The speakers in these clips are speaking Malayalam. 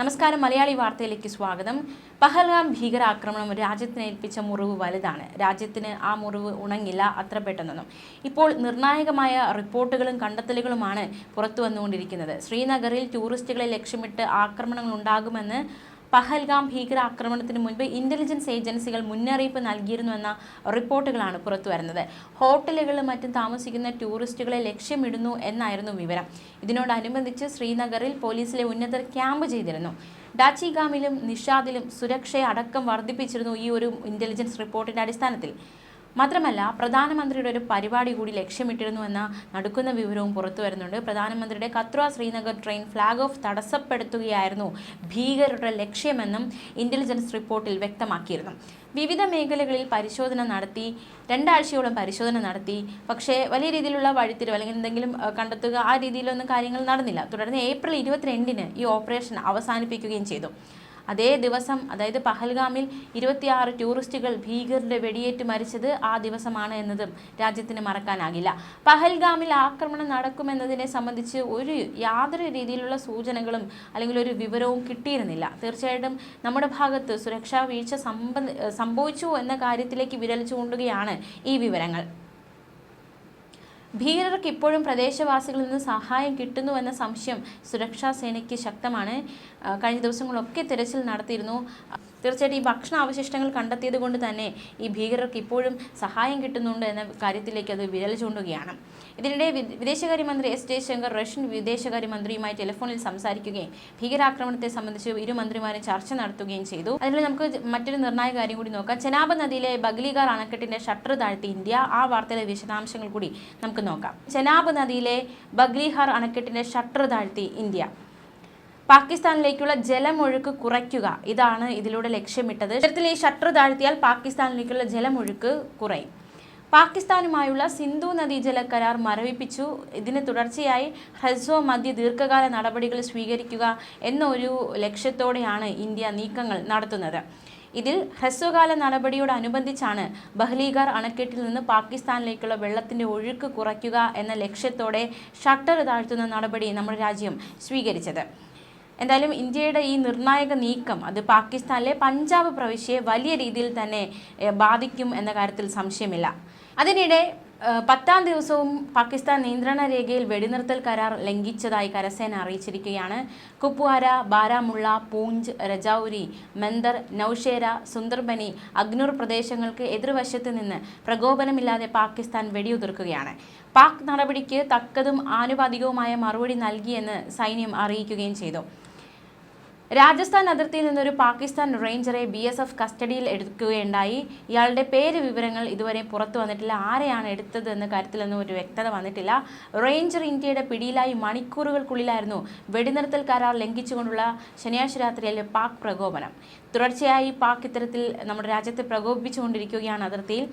നമസ്കാരം. മലയാളി വാർത്തയിലേക്ക് സ്വാഗതം. പഹൽഗാം ഭീകരാക്രമണം രാജ്യത്തിന് ഏൽപ്പിച്ച മുറിവ് വലുതാണ്. രാജ്യത്തിന് ആ മുറിവ് ഉണങ്ങില്ല അത്ര പെട്ടെന്നൊന്നും. ഇപ്പോൾ നിർണായകമായ റിപ്പോർട്ടുകളും കണ്ടെത്തലുകളുമാണ് പുറത്തു വന്നുകൊണ്ടിരിക്കുന്നത് ശ്രീനഗറിൽ ടൂറിസ്റ്റുകളെ ലക്ഷ്യമിട്ട് ആക്രമണങ്ങൾ ഉണ്ടാകുമെന്ന് പഹൽഗാം ഭീകരാക്രമണത്തിന് മുൻപ് ഇന്റലിജൻസ് ഏജൻസികൾ മുന്നറിയിപ്പ് നൽകിയിരുന്നുവെന്ന റിപ്പോർട്ടുകളാണ് പുറത്തുവരുന്നത്. ഹോട്ടലുകളിലും മറ്റും താമസിക്കുന്ന ടൂറിസ്റ്റുകളെ ലക്ഷ്യമിടുന്നു എന്നായിരുന്നു വിവരം. ഇതിനോടനുബന്ധിച്ച് ശ്രീനഗറിൽ പോലീസിലെ ഉന്നതർ ക്യാമ്പ് ചെയ്തിരുന്നു. ഡാച്ചിഗാമിലും നിഷാദിലും സുരക്ഷയടക്കം വർദ്ധിപ്പിച്ചിരുന്നു ഈ ഒരു ഇന്റലിജൻസ് റിപ്പോർട്ടിന്റെ അടിസ്ഥാനത്തിൽ. മാത്രമല്ല പ്രധാനമന്ത്രിയുടെ ഒരു പരിപാടി കൂടി ലക്ഷ്യമിട്ടിരുന്നുവെന്ന നടുക്കുന്ന വിവരവും പുറത്തു വരുന്നുണ്ട്. പ്രധാനമന്ത്രിയുടെ Katra Srinagar train flag off തടസ്സപ്പെടുത്തുകയായിരുന്നു ഭീകരരുടെ ലക്ഷ്യമെന്നും ഇന്റലിജൻസ് റിപ്പോർട്ടിൽ വ്യക്തമാക്കിയിരുന്നു. വിവിധ മേഖലകളിൽ പരിശോധന നടത്തി രണ്ടാഴ്ചയോളം പരിശോധന നടത്തി. പക്ഷേ വലിയ രീതിയിലുള്ള വഴിത്തിരിവ് അല്ലെങ്കിൽ എന്തെങ്കിലും കണ്ടെത്തുക ആ രീതിയിലൊന്നും കാര്യങ്ങൾ നടന്നില്ല. തുടർന്ന് ഏപ്രിൽ ഇരുപത്തിരണ്ടിന് ഈ ഓപ്പറേഷൻ അവസാനിപ്പിക്കുകയും ചെയ്തു. അതേ ദിവസം അതായത് പഹൽഗാമിൽ ഇരുപത്തിയാറ് ടൂറിസ്റ്റുകൾ ഭീകരരുടെ വെടിയേറ്റ് മരിച്ചത് ആ ദിവസമാണ് എന്നതും രാജ്യത്തിന് മറക്കാനാകില്ല. പഹൽഗാമിൽ ആക്രമണം നടക്കുമെന്നതിനെ സംബന്ധിച്ച് ഒരു യാതൊരു രീതിയിലുള്ള സൂചനകളും അല്ലെങ്കിൽ ഒരു വിവരവും കിട്ടിയിരുന്നില്ല. തീർച്ചയായിട്ടും നമ്മുടെ ഭാഗത്ത് സുരക്ഷാ വീഴ്ച സംഭവിച്ചു എന്ന കാര്യത്തിലേക്ക് വിരൽ ചൂണ്ടുകയാണ് ഈ വിവരങ്ങൾ. ഭീകരർക്ക് ഇപ്പോഴും പ്രദേശവാസികളിൽ നിന്ന് സഹായം കിട്ടുന്നുവെന്ന സംശയം സുരക്ഷാ സേനയ്ക്ക് ശക്തമാണ്. കഴിഞ്ഞ ദിവസങ്ങളൊക്കെ തിരച്ചിൽ നടത്തിയിരുന്നു. തീർച്ചയായിട്ടും ഈ ഭക്ഷണ അവശിഷ്ടങ്ങൾ കണ്ടെത്തിയത് കൊണ്ട് തന്നെ ഈ ഭീകരർക്ക് ഇപ്പോഴും സഹായം കിട്ടുന്നുണ്ട് എന്ന കാര്യത്തിലേക്ക് അത് വിരൽ ചൂണ്ടുകയാണ്. ഇതിനിടെ വിദേശകാര്യമന്ത്രി എസ് ജയശങ്കർ റഷ്യൻ വിദേശകാര്യമന്ത്രിയുമായി ടെലിഫോണിൽ സംസാരിക്കുകയും ഭീകരാക്രമണത്തെ സംബന്ധിച്ച് ഇരു മന്ത്രിമാരും ചർച്ച നടത്തുകയും ചെയ്തു. അതിൽ നമുക്ക് മറ്റൊരു നിർണായക കാര്യം കൂടി നോക്കാം. ചെനാബ് നദിയിലെ ബഗ്ലിഗാർ അണക്കെട്ടിന്റെ ഷട്ടർ താഴ്ത്തി ഇന്ത്യ. ആ വാർത്തയിലെ വിശദാംശങ്ങൾ കൂടി നമുക്ക് നോക്കാം. ചെനാബ് നദിയിലെ ബഗ്ലിഹാർ അണക്കെട്ടിന്റെ ഷട്ടർ താഴ്ത്തി ഇന്ത്യ. പാകിസ്ഥാനിലേക്കുള്ള ജലമൊഴുക്ക് കുറയ്ക്കുക. ഇതാണ് ഇതിലൂടെ ലക്ഷ്യമിട്ടത്. ഇത്തരത്തിൽ ഈ ഷട്ടർ താഴ്ത്തിയാൽ പാകിസ്ഥാനിലേക്കുള്ള ജലമൊഴുക്ക് കുറയും. പാകിസ്ഥാനുമായുള്ള സിന്ധു നദീജല കരാർ മരവിപ്പിച്ചു. ഇതിന് തുടർച്ചയായി ഹ്രസ്വ മധ്യ ദീർഘകാല നടപടികൾ സ്വീകരിക്കുക എന്ന ഒരു ലക്ഷ്യത്തോടെയാണ് ഇന്ത്യ നീക്കങ്ങൾ നടത്തുന്നത്. ഇതിൽ ഹ്രസ്വകാല നടപടിയോടനുബന്ധിച്ചാണ് ബഹ്ലീഗാർ അണക്കെട്ടിൽ നിന്ന് പാകിസ്ഥാനിലേക്കുള്ള വെള്ളത്തിന്റെ ഒഴുക്ക് കുറയ്ക്കുക എന്ന ലക്ഷ്യത്തോടെ ഷട്ടർ താഴ്ത്തുന്ന നടപടി നമ്മുടെ രാജ്യം സ്വീകരിച്ചത്. എന്തായാലും ഇന്ത്യയുടെ ഈ നിർണായക നീക്കം അത് പാകിസ്ഥാനിലെ പഞ്ചാബ് പ്രവിശ്യയെ വലിയ രീതിയിൽ തന്നെ ബാധിക്കും എന്ന കാര്യത്തിൽ സംശയമില്ല. അതിനിടെ പത്താം ദിവസവും പാകിസ്ഥാൻ നിയന്ത്രണ രേഖയിൽ വെടിനിർത്തൽ കരാർ ലംഘിച്ചതായി കരസേന അറിയിച്ചിരിക്കുകയാണ്. കുപ്വാര ബാരാമുള്ള പൂഞ്ച് രജൌരി മെന്ദർ നൌഷേര സുന്ദർബനി അഗ്നൂർ പ്രദേശങ്ങൾക്ക് എതിർവശത്ത് നിന്ന് പ്രകോപനമില്ലാതെ പാകിസ്ഥാൻ വെടിയുതിർക്കുകയാണ്. പാക് നടപടിക്ക് തക്കതും ആനുപാതികവുമായ മറുപടി നൽകിയെന്ന് സൈന്യം അറിയിക്കുകയും ചെയ്തു. രാജസ്ഥാൻ അതിർത്തിയിൽ നിന്നൊരു പാകിസ്ഥാൻ റേഞ്ചറെ ബി എസ് എഫ് കസ്റ്റഡിയിൽ എടുക്കുകയുണ്ടായി. ഇയാളുടെ പേര് വിവരങ്ങൾ ഇതുവരെ പുറത്തു വന്നിട്ടില്ല. ആരെയാണ് എടുത്തത് എന്ന കാര്യത്തിലൊന്നും ഒരു വ്യക്തത വന്നിട്ടില്ല. റേഞ്ചർ ഇന്ത്യയുടെ പിടിയിലായി മണിക്കൂറുകൾക്കുള്ളിലായിരുന്നു വെടിനിർത്തൽ കരാർ ലംഘിച്ചുകൊണ്ടുള്ള ശനിയാഴ്ച രാത്രിയിലെ പാക് പ്രകോപനം. തുടർച്ചയായി പാക് ഇത്തരത്തിൽ നമ്മുടെ രാജ്യത്തെ പ്രകോപിപ്പിച്ചുകൊണ്ടിരിക്കുകയാണ് അതിർത്തിയിൽ.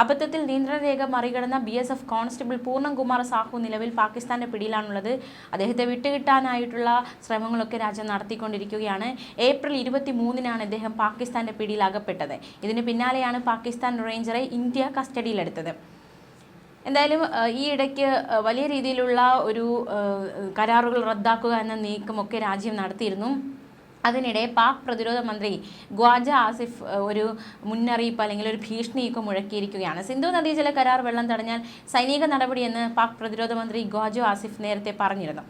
അബദ്ധത്തിൽ നിയന്ത്രണ രേഖ മറികടന്ന B S F constable Purnakumar Sahu നിലവിൽ പാകിസ്ഥാന്റെ പിടിയിലാണുള്ളത്. അദ്ദേഹത്തെ വിട്ടുകിട്ടാനായിട്ടുള്ള ശ്രമങ്ങളൊക്കെ രാജ്യം നടത്തിക്കൊണ്ടിരിക്കുകയാണ്. ഏപ്രിൽ ഇരുപത്തി മൂന്നിനാണ് ഇദ്ദേഹം പാകിസ്ഥാന്റെ പിടിയിലാകപ്പെട്ടത്. ഇതിന് പിന്നാലെയാണ് പാകിസ്ഥാൻ റേഞ്ചറെ ഇന്ത്യ കസ്റ്റഡിയിലെടുത്തത്. എന്തായാലും ഈ ഇടയ്ക്ക് വലിയ രീതിയിലുള്ള ഒരു കരാറുകൾ റദ്ദാക്കുക എന്ന നീക്കമൊക്കെ രാജ്യം നടത്തിയിരുന്നു. അതിനിടെ പാക് പ്രതിരോധ മന്ത്രി ഗ്വാജ ആസിഫ് ഒരു മുന്നറിയിപ്പ് അല്ലെങ്കിൽ ഒരു ഭീഷണിയൊക്കെ മുഴക്കിയിരിക്കുകയാണ്. സിന്ധു നദീജല കരാർ വെള്ളം തടഞ്ഞാൽ സൈനിക നടപടിയെന്ന് പാക് പ്രതിരോധ മന്ത്രി ഗ്വാജോ ആസിഫ് നേരത്തെ പറഞ്ഞിരുന്നു.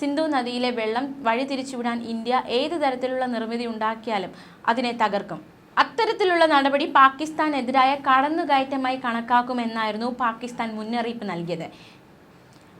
സിന്ധു നദിയിലെ വെള്ളം വഴിതിരിച്ചുവിടാൻ ഇന്ത്യ ഏത് തരത്തിലുള്ള നിർമ്മിതി ഉണ്ടാക്കിയാലും അതിനെ തകർക്കും. അത്തരത്തിലുള്ള നടപടി പാകിസ്ഥാനെതിരായ കടന്നുകയറ്റമായി കണക്കാക്കുമെന്നായിരുന്നു പാകിസ്ഥാൻ മുന്നറിയിപ്പ് നൽകിയത്.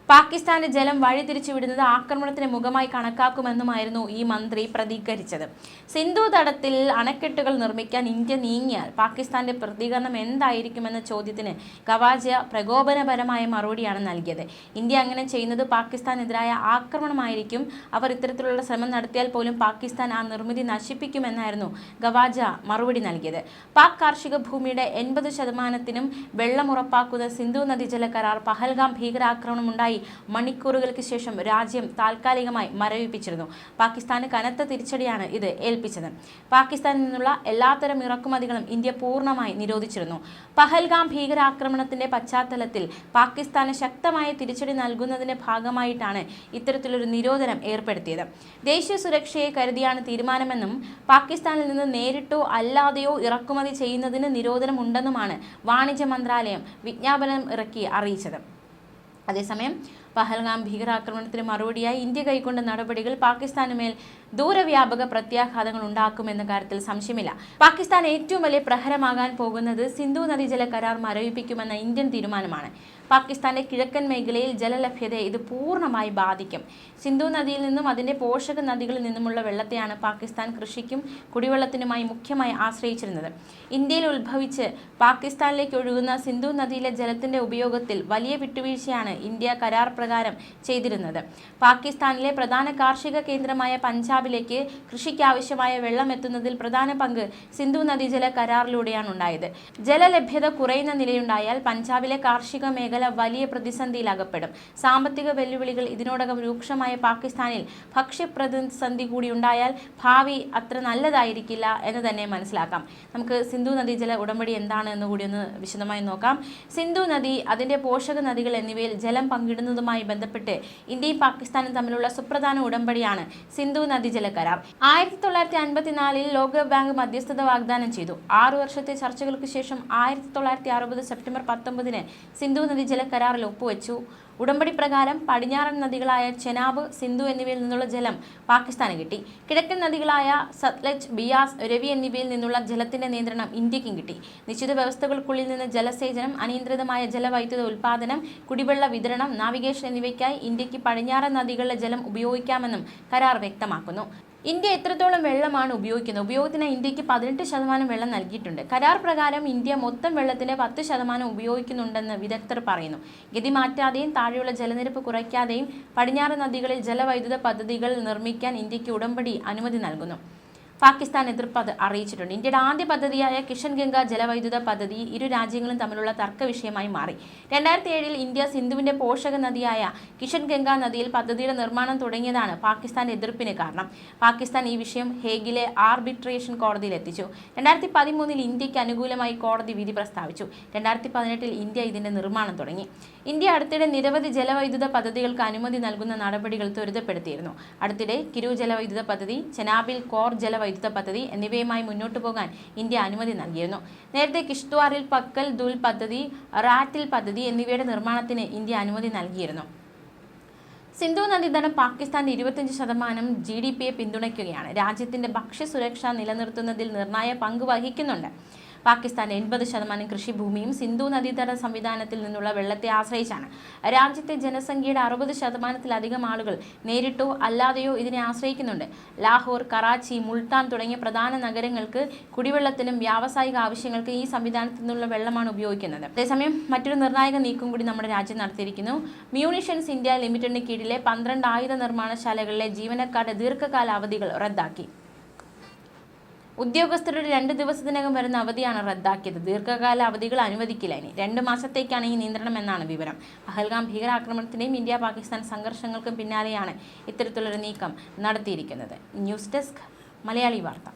പാകിസ്ഥാന്റെ ജലം വഴിതിരിച്ചുവിടുന്നത് ആക്രമണത്തിന് മുഖമായി കണക്കാക്കുമെന്നുമായിരുന്നു ഈ മന്ത്രി പ്രതികരിച്ചത്. സിന്ധു തടത്തിൽ അണക്കെട്ടുകൾ നിർമ്മിക്കാൻ ഇന്ത്യ നീങ്ങിയാൽ പാകിസ്ഥാന്റെ പ്രതികരണം എന്തായിരിക്കുമെന്ന ചോദ്യത്തിന് കവാജ പ്രകോപനപരമായ മറുപടിയാണ് നൽകിയത്. ഇന്ത്യ അങ്ങനെ ചെയ്യുന്നത് പാകിസ്ഥാനെതിരായ ആക്രമണമായിരിക്കും. അവർ ഇത്തരത്തിലുള്ള ശ്രമം നടത്തിയാൽ പോലും പാകിസ്ഥാൻ ആ നിർമ്മിതി നശിപ്പിക്കുമെന്നായിരുന്നു ഗവാജ മറുപടി നൽകിയത്. പാക് കാർഷിക ഭൂമിയുടെ എൺപത് ശതമാനത്തിനും വെള്ളം ഉറപ്പാക്കുന്ന സിന്ധു നദീജല കരാർ പഹൽഗാം ഭീകരാക്രമണമുണ്ടായി ഉണ്ടായി മണിക്കൂറുകൾക്ക് ശേഷം രാജ്യം താൽക്കാലികമായി മരവിപ്പിച്ചിരുന്നു. പാകിസ്ഥാന് കനത്ത തിരിച്ചടിയാണ് ഇത് ഏൽപ്പിച്ചത്. പാകിസ്ഥാനിൽ നിന്നുള്ള എല്ലാത്തരം ഇറക്കുമതികളും ഇന്ത്യ പൂർണമായി നിരോധിച്ചിരുന്നു. പഹൽഗാം ഭീകരാക്രമണത്തിന്റെ പശ്ചാത്തലത്തിൽ പാകിസ്ഥാന് ശക്തമായ തിരിച്ചടി നൽകുന്നതിന്റെ ഭാഗമായിട്ടാണ് ഇത്തരത്തിലൊരു നിരോധനം ഏർപ്പെടുത്തിയത്. ദേശീയ സുരക്ഷയെ കരുതിയാണ് തീരുമാനമെന്നും പാകിസ്ഥാനിൽ നിന്ന് നേരിട്ടോ അല്ലാതെയോ ഇറക്കുമതി ചെയ്യുന്നതിന് നിരോധനമുണ്ടെന്നുമാണ് വാണിജ്യ മന്ത്രാലയം വിജ്ഞാപനം ഇറക്കി അറിയിച്ചത്. അതേസമയം പഹൽഗാം ഭീകരാക്രമണത്തിന് മറുപടിയായി ഇന്ത്യ കൈക്കൊണ്ട നടപടികൾ പാകിസ്ഥാന് മേൽ ദൂരവ്യാപക പ്രത്യാഘാതങ്ങൾ ഉണ്ടാക്കുമെന്ന കാര്യത്തിൽ സംശയമില്ല. പാകിസ്ഥാൻ ഏറ്റവും വലിയ പ്രഹരമാകാൻ പോകുന്നത് സിന്ധു നദീജല കരാർ മരവിപ്പിക്കുമെന്ന ഇന്ത്യൻ തീരുമാനമാണ്. പാകിസ്ഥാന്റെ കിഴക്കൻ മേഖലയിൽ ജലലഭ്യതയെ ഇത് പൂർണമായി ബാധിക്കും. സിന്ധു നദിയിൽ നിന്നും അതിന്റെ പോഷക നദികളിൽ നിന്നുമുള്ള വെള്ളത്തെയാണ് പാകിസ്ഥാൻ കൃഷിക്കും കുടിവെള്ളത്തിനുമായി മുഖ്യമായി ആശ്രയിച്ചിരുന്നത്. ഇന്ത്യയിൽ ഉത്ഭവിച്ച് പാകിസ്ഥാനിലേക്ക് ഒഴുകുന്ന സിന്ധു നദിയിലെ ജലത്തിന്റെ ഉപയോഗത്തിൽ വലിയ വിട്ടുവീഴ്ചയാണ് ഇന്ത്യ കരാർ പ്രകാരം ചെയ്തിരുന്നത്. പാകിസ്ഥാനിലെ പ്രധാന കാർഷിക കേന്ദ്രമായ പഞ്ചാബിലേക്ക് കൃഷിക്കാവശ്യമായ വെള്ളം എത്തുന്നതിൽ പ്രധാന പങ്ക് സിന്ധു നദീജല കരാറിലൂടെയാണ് ഉണ്ടായത് ജലലഭ്യത കുറയുന്ന നിലയുണ്ടായാൽ പഞ്ചാബിലെ കാർഷിക മേഖല വലിയ പ്രതിസന്ധിയിൽ അകപ്പെടും സാമ്പത്തിക വെല്ലുവിളികൾ ഇതിനോടകം രൂക്ഷമായ പാകിസ്ഥാനിൽ ഭക്ഷ്യപ്രതിസന്ധി കൂടി ഉണ്ടായാൽ ഭാവി അത്ര നല്ലതായിരിക്കില്ല എന്ന് തന്നെ മനസ്സിലാക്കാം. നമുക്ക് സിന്ധു നദീജല ഉടമ്പടി എന്താണ് എന്ന് കൂടി ഒന്ന് വിശദമായി നോക്കാം. സിന്ധു നദി അതിന്റെ പോഷക നദികൾ എന്നിവയിൽ ജലം പങ്കിടുന്നതുമായി ബന്ധപ്പെട്ട് ഇന്ത്യയും പാകിസ്ഥാനും തമ്മിലുള്ള സുപ്രധാന ഉടമ്പടിയാണ് സിന്ധു നദി ജല കരാർ ആയിരത്തി തൊള്ളായിരത്തി അൻപത്തിനാലിൽ ലോക ബാങ്ക് മധ്യസ്ഥത വാഗ്ദാനം ചെയ്തു. ആറു വർഷത്തെ ചർച്ചകൾക്ക് ശേഷം ആയിരത്തി തൊള്ളായിരത്തി അറുപത് സെപ്റ്റംബർ പത്തൊമ്പതിന് സിന്ധു നദീജല കരാറിൽ ഒപ്പുവെച്ചു. ഉടമ്പടി പ്രകാരം പടിഞ്ഞാറൻ നദികളായ ചെനാബ് സിന്ധു എന്നിവയിൽ നിന്നുള്ള ജലം പാകിസ്ഥാന് കിട്ടി. കിഴക്കൻ നദികളായ സത്ലജ് ബിയാസ് രവി എന്നിവയിൽ നിന്നുള്ള ജലത്തിന്റെ നിയന്ത്രണം ഇന്ത്യക്കും കിട്ടി. നിശ്ചിത വ്യവസ്ഥകൾക്കുള്ളിൽ നിന്ന് ജലസേചനം അനിയന്ത്രിതമായ ജലവൈദ്യുത ഉൽപാദനം കുടിവെള്ള വിതരണം നാവിഗേഷൻ എന്നിവയ്ക്കായി ഇന്ത്യയ്ക്ക് പടിഞ്ഞാറൻ നദികളിലെ ജലം ഉപയോഗിക്കാമെന്നും കരാർ വ്യക്തമാക്കുന്നു. ഇന്ത്യ എത്രത്തോളം വെള്ളമാണ് ഉപയോഗിക്കുന്നത്? ഉപയോഗത്തിന് ഇന്ത്യയ്ക്ക് പതിനെട്ട് ശതമാനം വെള്ളം നൽകിയിട്ടുണ്ട്. കരാർ പ്രകാരം ഇന്ത്യ മൊത്തം വെള്ളത്തിന്റെ പത്ത് ശതമാനം ഉപയോഗിക്കുന്നുണ്ടെന്ന് വിദഗ്ധർ പറയുന്നു. ഗതി മാറ്റാതെയും താഴെയുള്ള ജലനിരപ്പ് കുറയ്ക്കാതെയും പടിഞ്ഞാറ് നദികളിൽ ജലവൈദ്യുത പദ്ധതികൾ നിർമ്മിക്കാൻ ഇന്ത്യയ്ക്ക് ഉടമ്പടി അനുമതി നൽകുന്നു. പാകിസ്ഥാൻ എതിർപ്പ് അറിയിച്ചിട്ടുണ്ട്. ഇന്ത്യയുടെ ആദ്യ പദ്ധതിയായ കിഷൻ ഗംഗ ജലവൈദ്യുത പദ്ധതി ഇരു രാജ്യങ്ങളും തമ്മിലുള്ള തർക്ക വിഷയമായി മാറി. രണ്ടായിരത്തി ഏഴിൽ ഇന്ത്യ സിന്ധുവിന്റെ പോഷക നദിയായ കിഷൻ ഗംഗ നദിയിൽ പദ്ധതിയുടെ നിർമ്മാണം തുടങ്ങിയതാണ് പാകിസ്ഥാൻ എതിർപ്പിന് കാരണം. പാകിസ്ഥാൻ ഈ വിഷയം ഹേഗിലെ ആർബിട്രേഷൻ കോടതിയിൽ എത്തിച്ചു. രണ്ടായിരത്തി പതിമൂന്നിൽ ഇന്ത്യയ്ക്ക് അനുകൂലമായി കോടതി വിധി പ്രസ്താവിച്ചു. രണ്ടായിരത്തി പതിനെട്ടിൽ ഇന്ത്യ ഇതിന്റെ നിർമ്മാണം തുടങ്ങി. ഇന്ത്യ അടുത്തിടെ നിരവധി ജലവൈദ്യുത പദ്ധതികൾക്ക് അനുമതി നൽകുന്ന നടപടികൾ ത്വരിതപ്പെടുത്തിയിരുന്നു. അടുത്തിടെ കിരു ജലവൈദ്യുത പദ്ധതി ചെനാബിൽ കോർ ജലവൈദ്യുത പദ്ധതി എന്നിവയുമായി മുന്നോട്ടു പോകാൻ ഇന്ത്യ അനുമതി നൽകിയിരുന്നു. നേരത്തെ കിഷ്ത്വാറിൽ പക്കൽ ദുൽ പദ്ധതി റാറ്റിൽ പദ്ധതി എന്നിവയുടെ നിർമ്മാണത്തിന് ഇന്ത്യ അനുമതി നൽകിയിരുന്നു. സിന്ധു നദീതടം പാകിസ്ഥാൻ ഇരുപത്തിയഞ്ച് ശതമാനം ജി ഡി പിയെ പിന്തുണയ്ക്കുകയാണ്. രാജ്യത്തിന്റെ ഭക്ഷ്യസുരക്ഷ നിലനിർത്തുന്നതിൽ നിർണായ പങ്ക് വഹിക്കുന്നുണ്ട്. പാകിസ്ഥാന്റെ എൺപത് ശതമാനം കൃഷിഭൂമിയും സിന്ധു നദീതട സംവിധാനത്തിൽ നിന്നുള്ള വെള്ളത്തെ ആശ്രയിച്ചാണ്. രാജ്യത്തെ ജനസംഖ്യയുടെ അറുപത് ശതമാനത്തിലധികം ആളുകൾ നേരിട്ടോ അല്ലാതെയോ ഇതിനെ ആശ്രയിക്കുന്നുണ്ട്. ലാഹോർ കറാച്ചി മുൾട്ടാൻ തുടങ്ങിയ പ്രധാന നഗരങ്ങൾക്ക് കുടിവെള്ളത്തിനും വ്യാവസായിക ആവശ്യങ്ങൾക്ക് ഈ സംവിധാനത്തിൽ നിന്നുള്ള വെള്ളമാണ് ഉപയോഗിക്കുന്നത്. അതേസമയം മറ്റൊരു നിർണായക നീക്കം കൂടി നമ്മുടെ രാജ്യം നടത്തിയിരിക്കുന്നു. മ്യൂണിഷൻസ് ഇന്ത്യ ലിമിറ്റഡിന് കീഴിലെ പന്ത്രണ്ട് ആയുധ നിർമ്മാണശാലകളിലെ ജീവനക്കാരുടെ ദീർഘകാല അവധികൾ റദ്ദാക്കി. ഉദ്യോഗസ്ഥരുടെ രണ്ട് ദിവസത്തിനകം വരുന്ന അവധിയാണ് റദ്ദാക്കിയത്. ദീർഘകാല അവധികൾ അനുവദിക്കില്ല ഇനി. രണ്ട് മാസത്തേക്കാണ് ഈ നിയന്ത്രണം എന്നാണ് വിവരം. പഹൽഗാം ഭീകരാക്രമണത്തിന്റെയും ഇന്ത്യ പാകിസ്ഥാൻ സംഘർഷങ്ങൾക്കും പിന്നാലെയാണ് ഇത്തരത്തിലൊരു നീക്കം നടത്തിയിരിക്കുന്നത്. ന്യൂസ് ഡെസ്ക് മലയാളി വാർത്ത.